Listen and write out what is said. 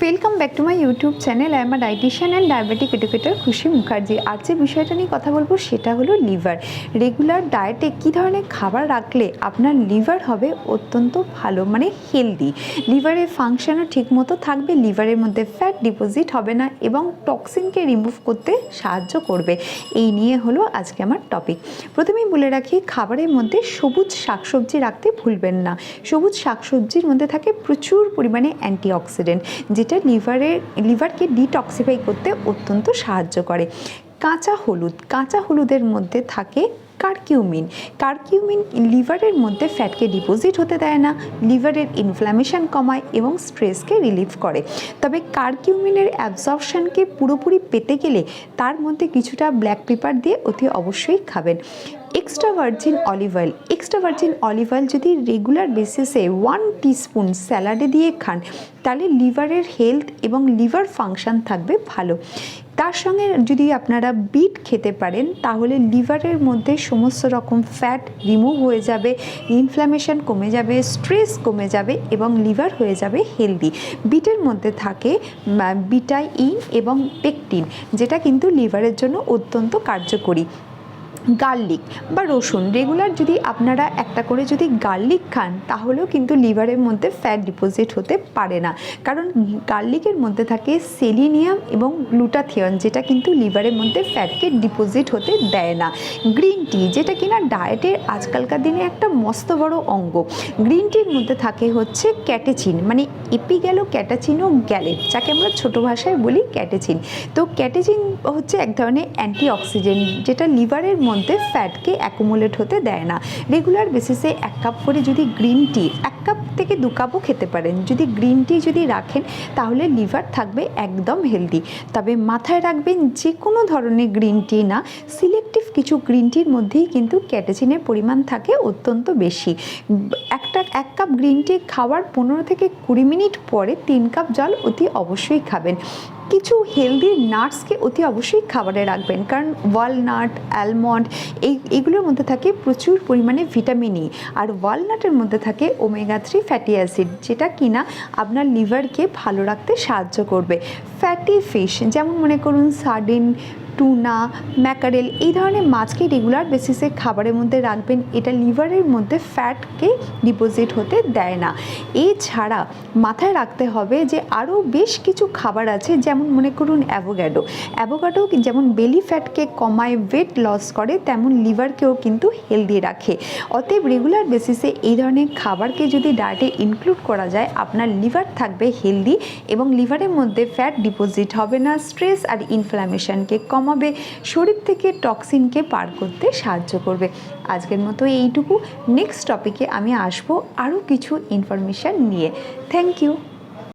Welcome back to my YouTube channel I am and diabetic educator Khushi Mukherjee আজ যে বিষয়টা নিয়ে কথা বলব, সেটা হলো লিভার রেগুলার ডায়েটে কী ধরনের খাবার রাখলে আপনার লিভার হবে অত্যন্ত ভালো মানে হেলদি লিভারের ফাংশনও ঠিকমতো থাকবে লিভারের মধ্যে ফ্যাট ডিপোজিট হবে না এবং টক্সিনকে রিমুভ করতে সাহায্য করবে। এই নিয়ে হলো আজকে আমার টপিক প্রথমেই বলে রাখি, খাবারের মধ্যে সবুজ শাকসবজি রাখতে ভুলবেন না। সবুজ শাকসবজির মধ্যে থাকে প্রচুর পরিমাণে অ্যান্টিঅক্সিডেন্ট যেটা লিভারের লিভারকে ডিটক্সিফাই করতে অত্যন্ত সাহায্য করে। কাঁচা হলুদ, কাঁচা হলুদের মধ্যে থাকে কার্কিউমিন কার্কিউমিন লিভারের মধ্যে ফ্যাটকে ডিপোজিট হতে দেয় না, লিভারের ইনফ্ল্যামেশন কমায় এবং স্ট্রেসকে রিলিভ করে। তবে কার্কিউমিনের অ্যাবজর্পশনকে পুরোপুরি পেতে গেলে তার মধ্যে কিছুটা ব্ল্যাক পেপার দিয়ে অতি অবশ্যই খাবেন। Extra virgin olive oil. Extra virgin olive oil যদি রেগুলার বেসিসে ওয়ান টিস্পুন স্যালাডে দিয়ে খান, তাহলে লিভারের হেলথ এবং লিভার ফাংশন থাকবে ভালো। তার সঙ্গে যদি আপনারা বিট খেতে পারেন, তাহলে লিভারের মধ্যে সমস্ত রকম ফ্যাট রিমুভ হয়ে যাবে ইনফ্ল্যামেশন কমে যাবে স্ট্রেস কমে যাবে এবং লিভার হয়ে যাবে হেলদি বিটের মধ্যে থাকে বিটাইন এবং পেকটিন যেটা কিন্তু লিভারের জন্য অত্যন্ত কার্যকরী। গার্লিক বা রসুন রেগুলার যদি আপনারা একটা করে যদি গার্লিক খান, তাহলেও কিন্তু লিভারের মধ্যে ফ্যাট ডিপোজিট হতে পারে না। কারণ গার্লিকের মধ্যে থাকে সেলিনিয়াম এবং গ্লুটাথিয়ন যেটা কিন্তু লিভারের মধ্যে ফ্যাটকে ডিপোজিট হতে দেয় না। গ্রিন টি যেটা কিনা ডায়েটের আজকালকার দিনে একটা মস্ত বড় অঙ্গ। গ্রিন টির মধ্যে থাকে হচ্ছে ক্যাটেচিন মানে এপি গেল ক্যাটাচিনো গ্যালেট যাকে আমরা ছোটো ভাষায় বলি ক্যাটেচিন তো ক্যাটেচিন হচ্ছে এক ধরনের অ্যান্টিঅক্সিডেন্ট যেটা লিভারের মধ্যে ফ্যাটকে অ্যাকুমুলেট হতে দেয় না। রেগুলার বেসিসে এক কাপ করে যদি গ্রিন টি এক কাপ থেকে দু কাপও খেতে পারেন। যদি গ্রিন টি যদি রাখেন, তাহলে লিভার থাকবে একদম হেলদি তবে মাথায় রাখবেন যে কোনো ধরনের গ্রিন টি না সিলেক্টিভ কিছু গ্রিন টির মধ্যেই কিন্তু ক্যাটেচিনের পরিমাণ থাকে অত্যন্ত বেশি। একটা এক কাপ গ্রিন টি খাওয়ার পনেরো থেকে কুড়ি মিনিট পরে তিন কাপ জল অতি অবশ্যই খাবেন। কিছু হেলদি নাটসকে অতি অবশ্যই খাবারে রাখবেন। কারণ ওয়ালনাট অ্যালমন্ড এই, এগুলোর মধ্যে থাকে প্রচুর পরিমাণে ভিটামিন ই আর ওয়ালনাটের মধ্যে থাকে ওমেগা থ্রি ফ্যাটি অ্যাসিড যেটা কিনা আপনার লিভারকে ভালো রাখতে সাহায্য করবে। ফ্যাটি ফিশ যেমন মনে করুন সার্ডিন টুনা, ম্যাকারেল এই ধরনের মাছকে রেগুলার বেসিসে খাবারের মধ্যে রাখবেন। এটা লিভারের মধ্যে ফ্যাটকে ডিপোজিট হতে দেয় না। এছাড়া মাথায় রাখতে হবে যে আরও বেশ কিছু খাবার আছে, যেমন মনে করুন অ্যাভোগ্যাডো অ্যাভোগ্যাডো যেমন বেলি ফ্যাটকে কমায় ওয়েট লস করে, তেমন লিভারকেও কিন্তু হেলদি রাখে। অতএব রেগুলার বেসিসে এই ধরনের খাবারকে যদি ডায়েটে ইনক্লুড করা যায়, আপনার লিভার থাকবে হেলদি এবং লিভারের মধ্যে ফ্যাট ডিপোজিট হবে না। স্ট্রেস আর ইনফ্ল্যামেশনকে কমাবে, শরীর থেকে টক্সিনকে পার করতে সাহায্য করবে। আজকের মতো এইটুকু। নেক্সট টপিকে আমি আসব আরও কিছু ইনফরমেশান নিয়ে। Thank you